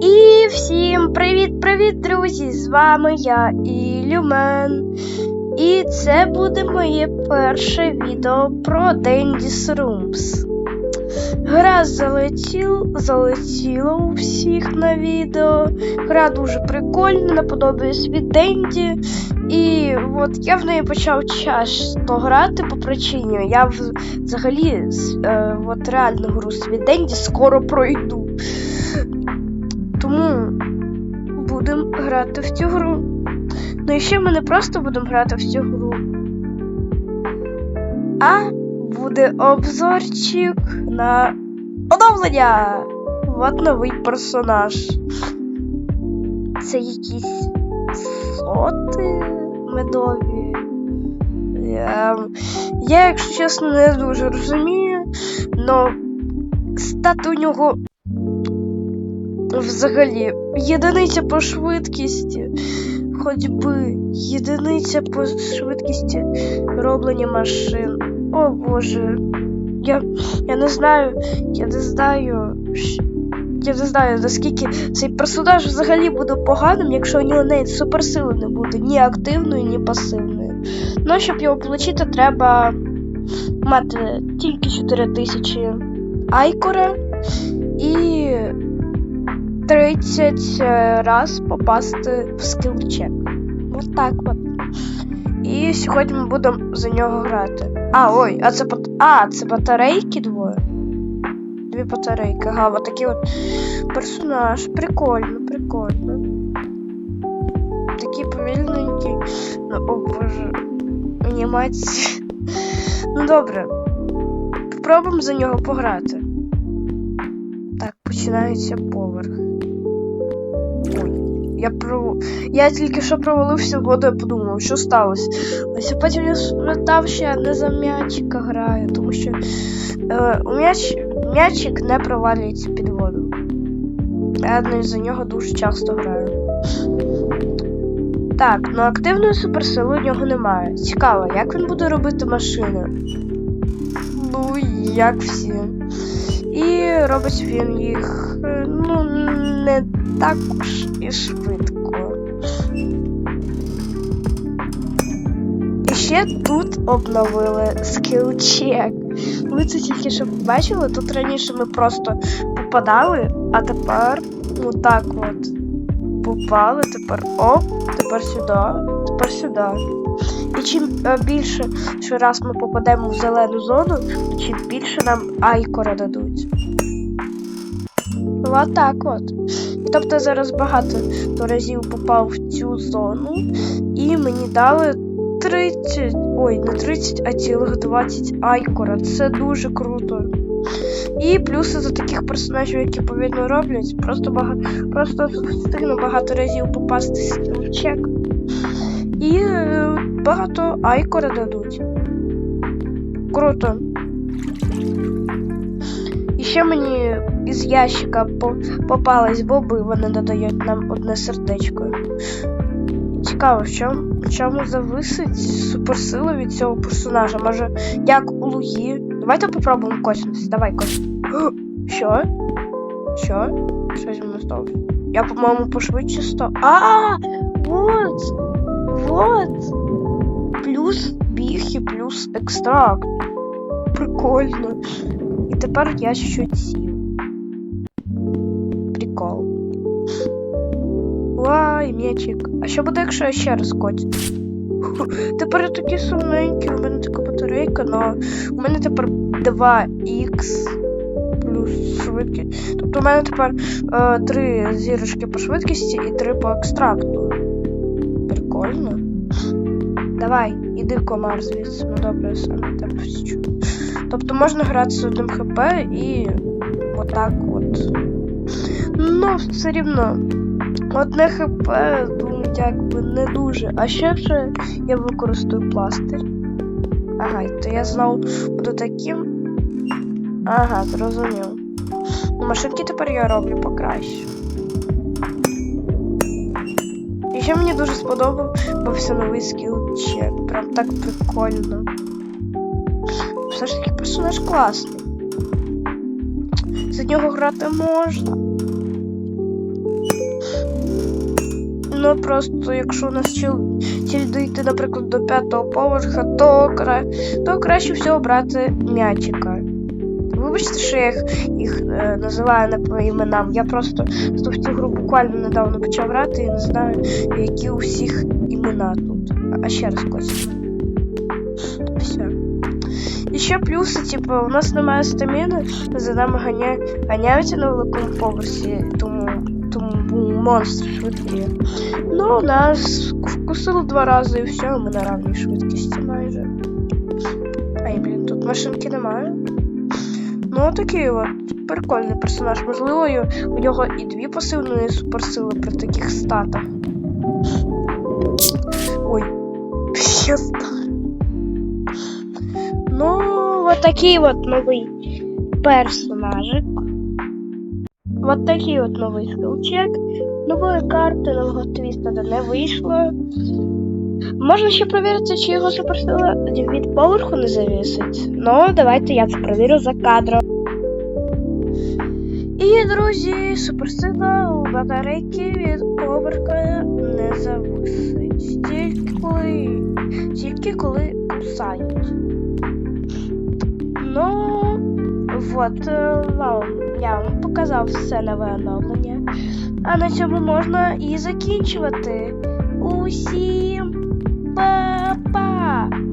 І всім привіт-привіт, друзі! З вами я Ілюмен. І це буде моє перше відео про Dandy's Rooms. Гра залетіл, залетіла у всіх на відео. Гра дуже прикольна, наподобаюсь від Денді. І от я в неї почав часто грати по причині. Я взагалі е, от реальну гру від Денді скоро пройду. Тому будемо грати в цю гру. Ну і ще ми не просто будемо грати в цю гру. А буде обзорчик на оновлення! От новий персонаж. Це якісь соти медові. Я, я якщо чесно, не дуже розумію, але стати у нього взагалі єдиниця по швидкості, хоч би єдиниця по швидкості роблення машин. О Боже. Я я не знаю, я не знаю. Я не знаю, наскільки цей персонаж взагалі буде поганим, якщо у нього навіть суперсили не буде ні активної, ні пасивної. Ну, щоб його отримати, треба мати тільки 4000 айкора і 30 е, раз попасти в скілчек. Ось так от. І сьогодні ми будемо за нього грати. А, ой, а це А, це батарейки двоє. Дві батарейки. Ага, от такий от персонаж. Прикольно, прикольно. Такий повільненький. Ну, о боже. Анімація. Ну добре. Попробуємо за нього пограти. Так, починається поверх. Я про... Я тільки що провалився в воду, я подумав, що сталося. Ось потім я спитав, що я не за м'ячика граю, тому що е, м'яч... м'ячик не провалюється під воду. Я за нього дуже часто граю. Так, ну активної суперсили у нього немає. Цікаво, як він буде робити машини? Ну, як всі. І робить він їх, е, ну, не також і швидко. І ще тут обновили скілчек. Ви це тільки що побачили? Тут раніше ми просто попадали, а тепер отак от. Попали, тепер оп, тепер сюди, тепер сюди. І чим е, більше що раз ми попадемо в зелену зону, то чим більше нам айкора дадуть. От так от. Тобто я зараз багато разів попав в цю зону, і мені дали 30, ой, не 30, а цілих 20 айкора. Це дуже круто. І плюси за таких персонажів, які повільно роблять, просто багато просто встигну багато разів попасти в чек. І е, багато айкора дадуть. Круто. І ще мені із ящика попались боби, вони додають нам одне сердечко. Цікаво, в чому, в чому зависить суперсила від цього персонажа. Може, як у Луї. Давайте попробуємо коснутися. Давай коснутися. Що? Що? Що зі мною сталося? Я, по-моєму, пошвидше став. А! Вот! Вот! Плюс біг плюс екстракт. Прикольно. І тепер я чуть сів. Прикол. Вай, м'ячик. А що буде, якщо я ще раз котю? Тепер я такий сумненький, у мене така батарейка, але у мене тепер 2х плюс швидкість. Тобто у мене тепер е, 3 зірочки по швидкості і 3 по екстракту. Прикольно. Давай, іди комар звідси. Ну добре, саме тебе всічу. Тобто можна грати з одним хп і отак от. Ну, все рівно. Одне хп, думаю, якби не дуже. А ще вже я використаю пластир. Ага, то я знову буду таким. Ага, зрозумів. Ну, машинки тепер я роблю покраще. Ще мені дуже сподобався новий скіл чек. Прям так прикольно все ж таки персонаж класний. За нього грати можна. Ну просто якщо у нас ціль, дійти, наприклад, до п'ятого поверха, то, кра... то краще всього брати м'ячика. Вибачте, що я їх, їх е, називаю не по іменам. Я просто в цю гру буквально недавно почав грати і не знаю, які у всіх імена тут. А ще раз Костя. Все. І ще плюси, типу, у нас немає стаміни, за нами ганя... ганяються на великому поверсі, тому, тому монстр швидкий. Ну, нас вкусили два рази і все, ми на равній швидкості майже. Ай, блін, тут машинки немає. Ну, такий от прикольний персонаж. Можливо, у нього і дві пасивної суперсили при таких статах. Ой, я. Ну, вот такий вот новий персонажик. Вот такий от новий скілчек. Нової карти, нового твіста не вийшло. Можна ще перевірити, чи його суперсила від поверху не завісить. Ну, давайте я це перевірю за кадром. І, друзі, суперсила у батарейки від поверха не зависить. Тільки тільки коли кусають. Ну, от, е, вам, я вам показав все нове оновлення. А на цьому можна і закінчувати. Усім 爸爸。